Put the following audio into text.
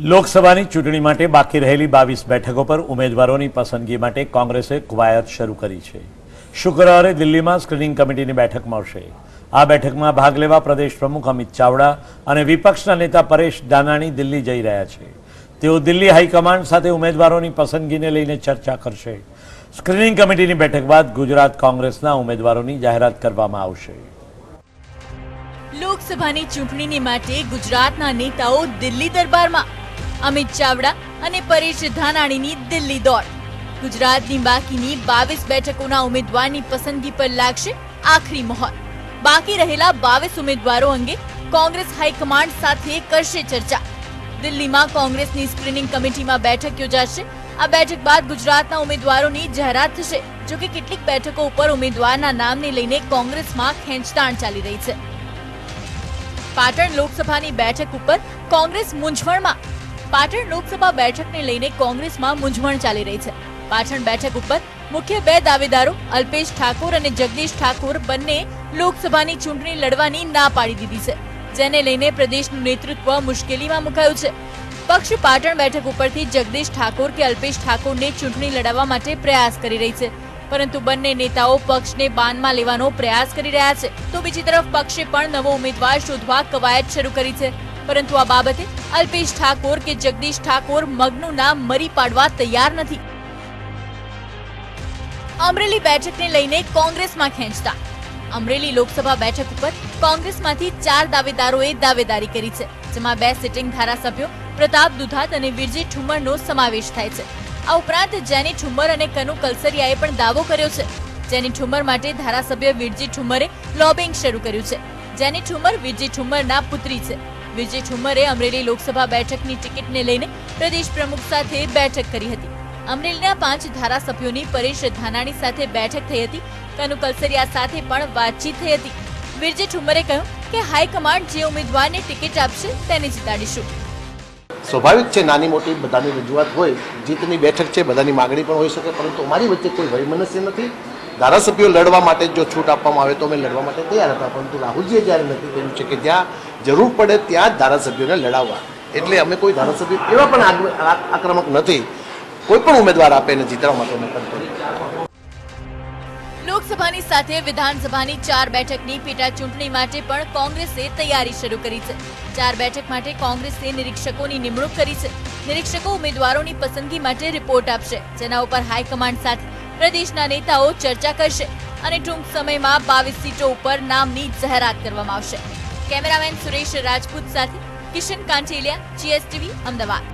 લોકસભાની ચૂંટણી માટે બાકી રહેલી બાવીસ બેઠકો પર ઉમેદવારોની પસંદગી માટે કોંગ્રેસે કવાયત શરૂ કરી છે. શુક્રવારે દિલ્હીમાં સ્ક્રીનિંગ કમિટીની બેઠક મળશે. આ બેઠકમાં ભાગ લેવા પ્રદેશ પ્રમુખ અમિત ચાવડા અને વિપક્ષના નેતા પરેશ દાનાણી દિલ્હી જઈ રહ્યા છે. તેઓ દિલ્હી હાઈકમાન્ડ સાથે ઉમેદવારોની પસંદગીને લઈને ચર્ચા કરશે. સ્ક્રીનિંગ કમિટીની બેઠક બાદ ગુજરાત કોંગ્રેસના ઉમેદવારોની જાહેરાત કરવામાં આવશે. લોકસભાની ચૂંટણીની માટે ગુજરાતના નેતાઓ દિલ્હી દરબારમાં અમિત ચાવડા અને પરેશ ધાનાણીની દિલ્હી દોડ. ગુજરાતની બાકીની બાવીસ બેઠકોના ઉમેદવારની પસંદગી પર લાગશે આખરી મહોર. બાકી રહેલા બાવીસ ઉમેદવારો અંગે કોંગ્રેસ હાઈકમાન્ડ સાથે કરશે ચર્ચા. દિલ્હીમાં કોંગ્રેસની સ્ક્રીનિંગ કમિટીમાં બેઠક યોજાશે. આ બેઠક બાદ ગુજરાતના ઉમેદવારોની જાહેરાત થશે, જોકે કેટલીક બેઠકો ઉપર ઉમેદવારના નામને લઈને કોંગ્રેસમાં ખેંચતાણ ચાલી રહી છે. પાટણ લોકસભાની બેઠક ઉપર કોંગ્રેસ મૂંઝવણમાં પાટણ લોકસભા બેઠકને લઈને કોંગ્રેસમાં મૂંઝવણ ચાલી રહી છે. પાટણ બેઠક ઉપર મુખ્ય બે દાવેદારો અલ્પેશ ઠાકોર અને જગદીશ ઠાકોર બંને લોકસભાની ચૂંટણી લડવાની ના પાડી દીધી છે, જેને લઈને પ્રદેશનું નેતૃત્વ મુશ્કેલીમાં મુકાયું છે. પક્ષ પાટણ બેઠક ઉપરથી જગદીશ ઠાકોર કે અલ્પેશ ઠાકોરને ચૂંટણી લડાવવા માટે પ્રયાસ કરી રહી છે, પરંતુ બંને નેતાઓ પક્ષને બાનમાં લેવાનો પ્રયાસ કરી રહ્યા છે. તો બીજી તરફ પક્ષે પણ નવો ઉમેદવાર શોધવા કવાયત શરૂ કરી છે. પરંતુ આ બાબતે અલ્પેશ ઠાકોર કે જગદીશ ઠાકોર મગનું નામ મરી પાડવા તૈયાર નથી. અમરેલી બેઠકને લઈને કોંગ્રેસમાં ખેંચતા. અમરેલી લોકસભા બેઠક ઉપર કોંગ્રેસમાંથી ચાર દાવેદારોએ દાવેદારી કરી છે, જેમાં બે સિટિંગ ધારાસભ્યો પ્રતાપ દુધાત અને વિરજી ઠુમ્મરનો સમાવેશ થાય છે. આ ઉપરાંત જેની ઠુમર અને કનુ કલસરિયાએ પણ દાવો કર્યો છે. જેની ઠુમ્મર માટે ધારાસભ્ય વિરજી ઠુમ્મરે લોબિંગ શરૂ કર્યું છે. જેની ઠુમર વિરજી ઠુમ્મરના પુત્રી છે. વિરજી ઠુમ્મરે અમરેલી લોકસભા બેઠકની ટિકિટને લઈને પ્રદેશ પ્રમુખ સાથે બેઠક કરી હતી. અમરેલીના પાંચ ધારાસભ્યોની પરેશ ધાનાણી સાથે બેઠક થઈ હતી. કનુ કલસરિયા સાથે પણ વાતચીત થઈ હતી. વિરજી ઠુમ્મરે કહ્યું કે હાઈકમાન્ડ જે ઉમેદવારને ટિકિટ આપશે તેને જીતાડીશું. સ્વાભાવિક છે, નાની મોટી બધાની રજૂઆત હોય, જીતની બેઠક છે, બધાની માગણી પણ હોઈ શકે, પરંતુ અમારી વચ્ચે કોઈ વૈમનસ્ય નથી. ધારાસભ્યો લડવા માટે જો છૂટ આપવામાં આવે તો અમે લડવા માટે તૈયાર હતા, પરંતુ રાહુલજીએ જ્યારે નક્કી કર્યું છે કે જ્યાં જરૂર પડે ત્યાં જ ધારાસભ્યોને લડાવવા. એટલે અમે કોઈ ધારાસભ્ય એવા પણ આક્રમક નથી. કોઈ પણ ઉમેદવાર આપે એને જીતવા માટે અમે તત્પર લોકસભાની સાથે વિધાનસભાની ચાર બેઠકની પેટા ચૂંટણી માટે પણ કોંગ્રેસે તૈયારી શરૂ કરી છે. ચાર બેઠક માટે કોંગ્રેસે નિરીક્ષકોની નિમણૂક કરી છે. નિરીક્ષકો ઉમેદવારોની પસંદગી માટે રિપોર્ટ આપશે, જેના ઉપર હાઈકમાન્ડ સાથે પ્રદેશના નેતાઓ ચર્ચા કરશે અને ટૂંક સમયમાં બાવીસ સીટો ઉપર નામની જાહેરાત કરવામાં આવશે. કેમેરામેન સુરેશ રાજપૂત સાથે કિશન કાંઠેલિયા જીએસટીવી અમદાવાદ.